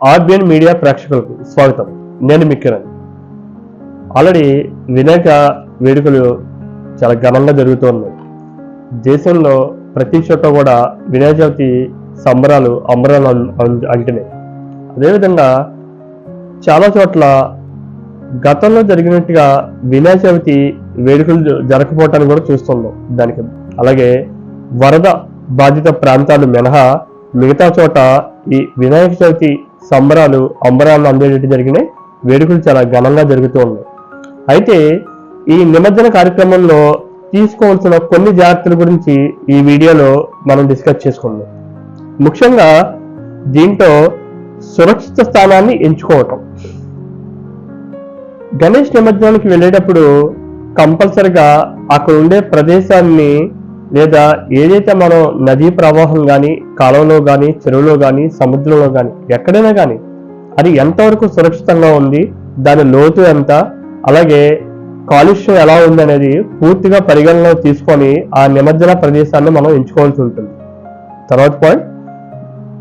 RBN media ప్రేక్షకులకు స్వాగతం. నేను మిక్కిరణ్ ఆల్రెడీ వినాయక వేడుకలు చాలా ఘనంగా జరుగుతున్నాయి దేశంలో ప్రతి చోట కూడా వినాయక చవితి సంబరాలు అంబరాలు అంటున్నాయి అదేవిధంగా చాలా చోట్ల గతంలో జరిగినట్టుగా వినాయక చవితి వేడుకలు జ- జరగకపోవటాన్ని కూడా చూస్తున్నాం దానికి. అలాగే వరద బాధిత ప్రాంతాలు మినహా మిగతా చోట ఈ వినాయక చవితి సంబరాలు అంబరాలు అందేటట్టు జరిగినాయి. వేడుకలు చాలా ఘనంగా జరుగుతూ ఉన్నాయి. అయితే ఈ నిమజ్జన కార్యక్రమంలో తీసుకోవాల్సిన కొన్ని జాగ్రత్తల గురించి ఈ వీడియోలో మనం డిస్కస్ చేసుకుందాం. ముఖ్యంగా దీంట్లో సురక్షిత స్థానాన్ని ఎంచుకోవటం. గణేష్ నిమజ్జనానికి వెళ్ళేటప్పుడు కంపల్సరిగా అక్కడ ఉండే ప్రదేశాన్ని లేదా ఏదైతే మనం నదీ ప్రవాహం కానీ కాలంలో కానీ చెరువులో కానీ సముద్రంలో కానీ ఎక్కడైనా కానీ అది ఎంతవరకు సురక్షితంగా ఉంది దాని లోతు ఎంత అలాగే కాలుష్యం ఎలా ఉంది అనేది పూర్తిగా పరిగణనలో తీసుకొని ఆ నిమజ్జన ప్రదేశాన్ని మనం ఎంచుకోవాల్సి ఉంటుంది. తర్వాత పాయింట్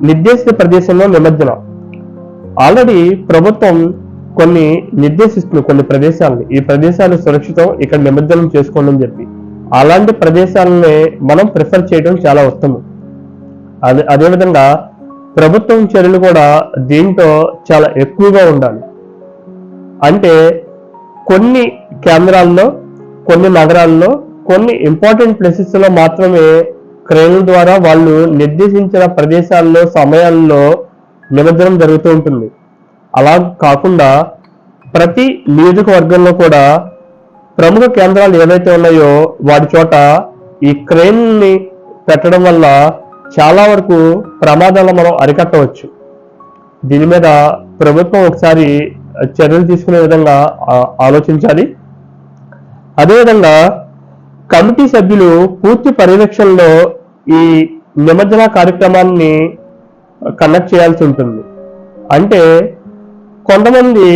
నిర్దేశిత ప్రదేశంలో నిమజ్జనం. ఆల్రెడీ ప్రభుత్వం కొన్ని నిర్దేశిస్తుంది కొన్ని ప్రదేశాలని. ఈ ప్రదేశాలు సురక్షితం ఇక్కడ నిమజ్జనం చేసుకోండి అని చెప్పి. అలాంటి ప్రదేశాలని మనం ప్రిఫర్ చేయడం చాలా ఉత్తమం. అదే అదేవిధంగా ప్రభుత్వం చర్యలు కూడా దీంట్లో చాలా ఎక్కువగా ఉండాలి. అంటే కొన్ని కేంద్రాల్లో కొన్ని నగరాల్లో కొన్ని ఇంపార్టెంట్ ప్లేసెస్లో మాత్రమే క్రేన్ల ద్వారా వాళ్ళు నిర్దేశించిన ప్రదేశాల్లో సమయాల్లో నిమజ్జనం జరుగుతూ ఉంటుంది. అలా కాకుండా ప్రతి నియోజకవర్గంలో కూడా ప్రముఖ కేంద్రాలు ఏవైతే ఉన్నాయో వాటి చోట ఈ క్రేన్ని పెట్టడం వల్ల చాలా వరకు ప్రమాదాలు మనం అరికట్టవచ్చు. దీని మీద ప్రభుత్వం ఒకసారి చర్యలు తీసుకునే విధంగా ఆలోచించాలి. అదేవిధంగా కమిటీ సభ్యులు పూర్తి పర్యవేక్షణలో ఈ నిమజ్జన కార్యక్రమాన్ని కండక్ట్ చేయాల్సి ఉంటుంది. అంటే కొంతమంది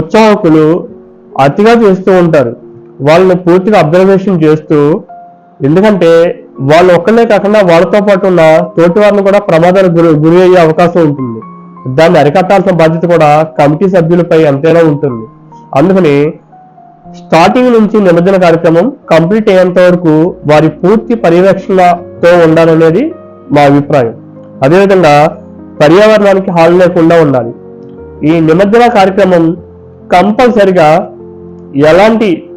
ఉత్సాహకులు అతిగా చేస్తూ ఉంటారు. వాళ్ళని పూర్తిగా అబ్జర్వేషన్ చేస్తూ ఎందుకంటే వాళ్ళు ఒక్కనే కాకుండా వాళ్ళతో పాటు ఉన్న తోటి వారిని కూడా ప్రమాదాలకు గురి గురి అయ్యే అవకాశం ఉంటుంది. దాన్ని అరికట్టాల్సిన బాధ్యత కూడా కమిటీ సభ్యులపై అంతేనా ఉంటుంది. అందుకని స్టార్టింగ్ నుంచి నిమజ్జన కార్యక్రమం కంప్లీట్ అయ్యేంత వరకు వారి పూర్తి పర్యవేక్షణతో ఉండాలనేది మా అభిప్రాయం. అదేవిధంగా పర్యావరణానికి హాని లేకుండా ఉండాలి. ఈ నిమజ్జన కార్యక్రమం కంపల్సరిగా ఎలాంటి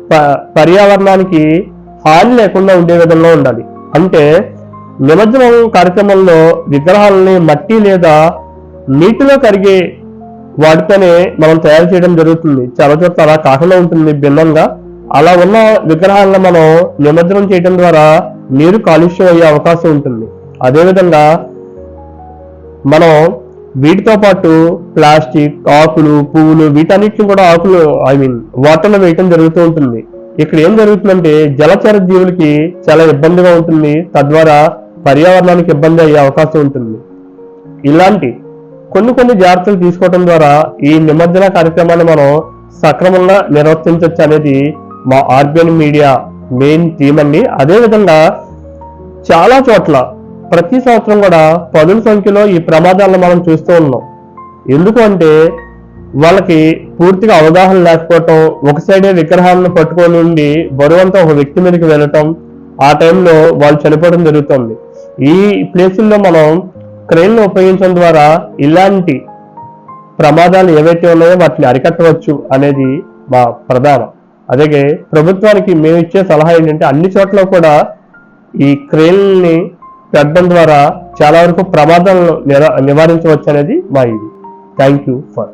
పర్యావరణానికి హాని లేకుండా ఉండే విధంగా ఉండాలి. అంటే నిమజ్జనం కార్యక్రమంలో విగ్రహాలని మట్టి లేదా నీటిలో కరిగే వాటితోనే మనం తయారు చేయడం జరుగుతుంది. చాలా చోట్ల అలా కాకుండా ఉంటుంది భిన్నంగా. అలా ఉన్న విగ్రహాలను మనం నిమజ్జనం చేయడం ద్వారా నీరు కాలుష్యం అయ్యే అవకాశం ఉంటుంది. అదేవిధంగా మనం వీటితో పాటు ప్లాస్టిక్ ఆకులు పువ్వులు వీటన్నిటిని కూడా ఆకులు ఐ మీన్ వాటర్లో వేయటం జరుగుతూ ఉంటుంది. ఇక్కడ ఏం జరుగుతుందంటే జలచర జీవులకి చాలా ఇబ్బందిగా ఉంటుంది. తద్వారా పర్యావరణానికి ఇబ్బంది అయ్యే అవకాశం ఉంటుంది. ఇలాంటి కొన్ని కొన్ని జాగ్రత్తలు తీసుకోవడం ద్వారా ఈ నిమజ్జన కార్యక్రమాన్ని మనం సక్రమంగా నిర్వర్తించవచ్చు అనేది మా ఆర్బిఎన్ మీడియా మెయిన్ థీమ్ అండి. అదేవిధంగా చాలా చోట్ల ప్రతి సంవత్సరం కూడా పదుల సంఖ్యలో ఈ ప్రమాదాలను మనం చూస్తూ ఉన్నాం. ఎందుకు అంటే వాళ్ళకి పూర్తిగా అవగాహన లేకపోవటం ఒక సైడే విగ్రహాలను పట్టుకొని ఉండి బరువంతా ఒక వ్యక్తి మీదకి వెళ్ళటం ఆ టైంలో వాళ్ళు చనిపోవడం జరుగుతుంది. ఈ ప్లేసుల్లో మనం క్రెయిన్ను ఉపయోగించడం ద్వారా ఇలాంటి ప్రమాదాలు ఏవైతే ఉన్నాయో వాటిని అరికట్టవచ్చు అనేది మా ప్రధానం. అలాగే ప్రభుత్వానికి మేము ఇచ్చే సలహా ఏంటంటే అన్ని చోట్ల కూడా ఈ క్రెయిన్ని పెట్టడం ద్వారా చాలా వరకు ప్రమాదాలను నివారించవచ్చు అనేది మా ఇది. Thank you for